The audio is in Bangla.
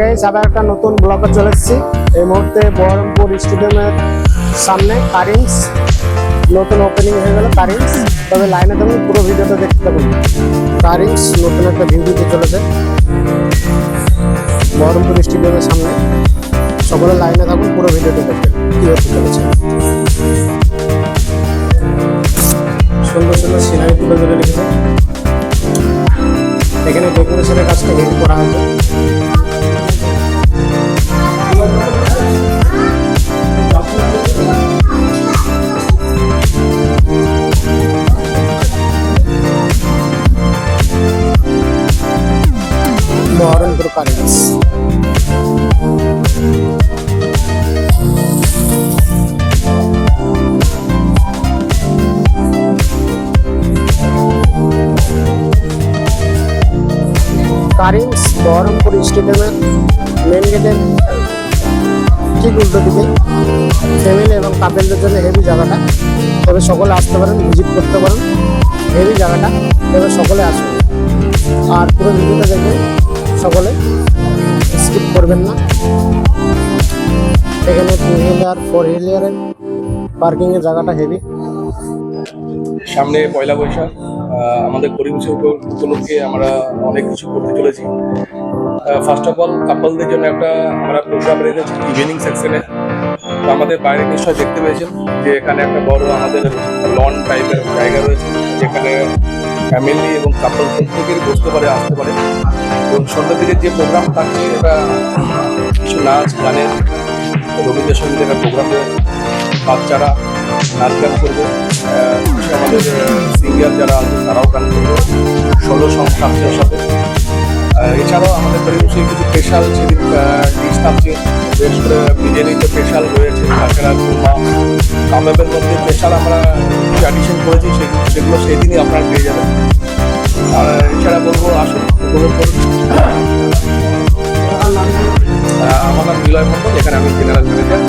গাইস আবার একটা নতুন ব্লগে চলে এসেছি। এই মুহূর্তে বহরমপুর স্টেডিয়ামের সামনে কারিংস নতুন ওপেনিং হয়ে গেল কারিংস তবে লাইনে থাকুন পুরো ভিডিওটা দেখতে থাকুন। কারিংস নতুন একটা ভিউ দিতে চলেছে। বহরমপুর স্টেডিয়ামের সামনে। সকলে লাইনে থাকুন, পুরো ভিডিওটা দেখবেন কি হতে চলেছে? সুন্দর সুন্দর সিনারি তুলে ধরে রেখেছে। এখানে ডেকোরেশনের কাজটা হেভি করা হয়েছে। বহরমপুর কারিগস কারিংস বহরমপুর স্টেডিয়ামের মেন গেটের ঠিক উল্টো দিকে ফ্যামিলি এবং কাপেলদের জন্য হেভি জায়গাটা। তবে সকলে আসতে পারেন ভিজিট করতে পারেন। হেভি জায়গাটা, তবে সকলে আসুন। আর পুরো ভিডিওটা দেখবেন সকলে স্কিপ করবেন না। এখানে টু হুইলার ফোর হুইলারের পার্কিংয়ের জায়গাটা হেভি সামনে পয়লা বৈশাখ আমাদের উপ- উপলক্ষে আমরা অনেক কিছু করতে চলেছি। ফার্স্ট অফ অল কাপলদের জন্য একটা আমরা প্রোগ্রাম রেখেছি ইভিনিং সেকশনে তো আমাদের বাইরে নিশ্চয় দেখতে পেয়েছেন যে এখানে একটা বড় আমাদের লন টাইপের জায়গা রয়েছে, যেখানে ফ্যামিলি এবং কাপল প্রত্যেকের বসতে পারে, আসতে পারে। এবং সন্ধ্যার দিকে যে প্রোগ্রাম থাকছে, এটা কিছু নাচ, গানের রবীন্দ্র সঙ্গীতের একটা প্রোগ্রাম বাচ্চারা নাচ গান করবে। আমাদের সিঙ্গার যারা আছে, তারাও গান করবে। ষোলো সংস্থানের সাথে। এছাড়াও আমাদের পরিবেশে কিছু স্পেশাল সেদিন ডিশ থাকছে। বিশেষ করে বিরিয়ানিতে স্পেশাল রয়েছে। তাছাড়া কুরমা কাবাবের মধ্যে স্পেশাল আমরা কিছু অ্যাডিশন করেছি সেগুলো সেগুলো সেদিনই আপনারা পেয়ে যাবেন। আর এছাড়া বলব, আসুন, উপভোগ করুন। নিলয় মন্ডল এখানে আমি জেনারেল ম্যানেজার